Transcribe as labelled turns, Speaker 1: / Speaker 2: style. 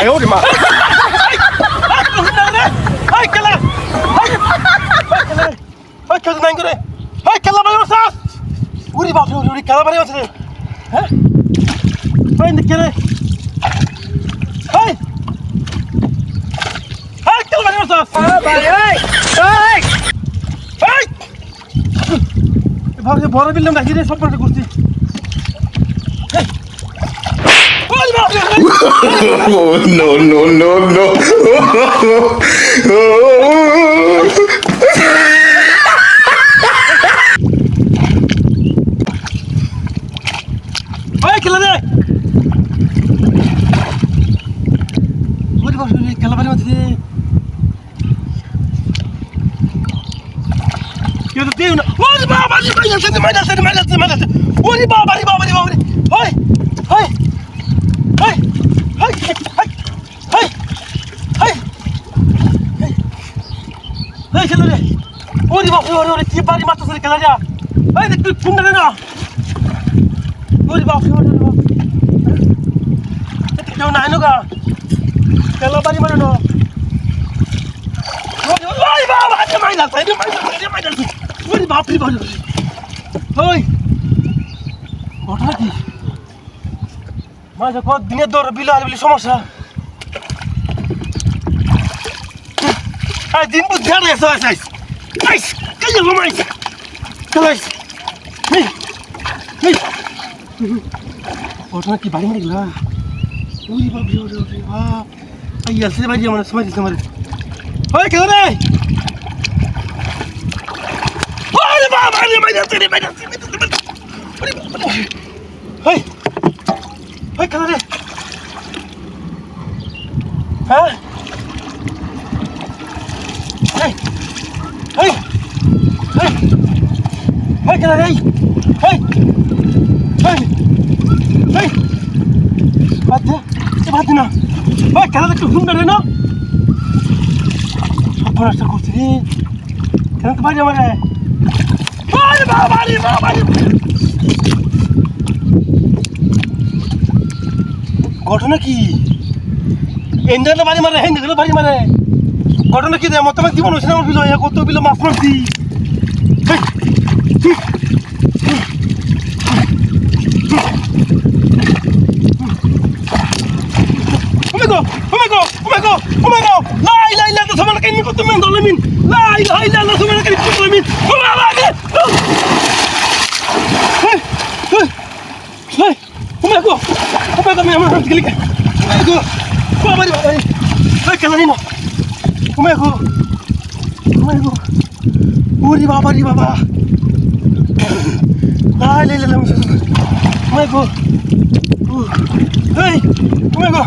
Speaker 1: 哎呦我的妈！哎，干了！哎，干了！哎，干了！干了！哎，干了！没有啥。우리 봐, 우리 가다 말이야, 저는. 에? 아이, 느끼네. 아이! 아이, 또 많이 왔어! 아, 많이, 아이! 아이! 아이! 바로, 바로 빌려, 나 이래, 손발을 굴지. 에이! oh,
Speaker 2: no, no, no, no.
Speaker 1: You're the deal. What's my body? My body, my body, my body, my body. What about my এই খেলারে ওরে বাপরে ওরে ওরে কি বাড়ি মারতেছে রে খেলারে এই দেখ, তুই কোন না ওরে বাপরে ওরে বাপরে কেউ নাই নগা খেলা বাড়ি মারে না। ওরে বাবা, আরে মাই লাগছে আরে মাই লাগছে আরে মাই লাগছে ওরে বাপরে বাপরে ওই। ঘটনা কি? মাঝে কত দিনের দর বিলে আর সমস্যা। Ai, din bu dher ya sai sai. Ai, kai ya mai. Kai. Ni. Ni. ওটা কি বাড়ি মারি গেলা ওই বাবি ওরে ওরে বাপ আই আসলে বাজি আমার সমাজ তোমার ওই কেন রে ওরে বাপ আরে মাইরা তেরে মাইরা তেরে ওরে Hey, get out of here! Hey! Hey! Hey! বাধ্য বাধ্য না। ভাই খেলাটা একটু ঘুম বেড়ে না। সর্বনাশটা করছি রে। খেলা তো বাইরে আমারে বাড়ি মা বাড়ি মা বাড়ি ঘটনা কি? এন্ডারটা বাড়ি মারে হেন্ডারটা বাড়ি মারে। ঘটনা কি রে? মতো জীবন হয়েছে না বিলো কত বিলো মাফ মারছি سبحانك إني كنت من الظالمين لا إله إلا الله سبحانك إني كنت من الظالمين وما يقوى وما يقوى ما يقوى لك وما يقوى وما يقوى هيك هنا وما يقوى وما يقوى وري بابا ري بابا لا لا لا لا وما يقوى هاي وما يقوى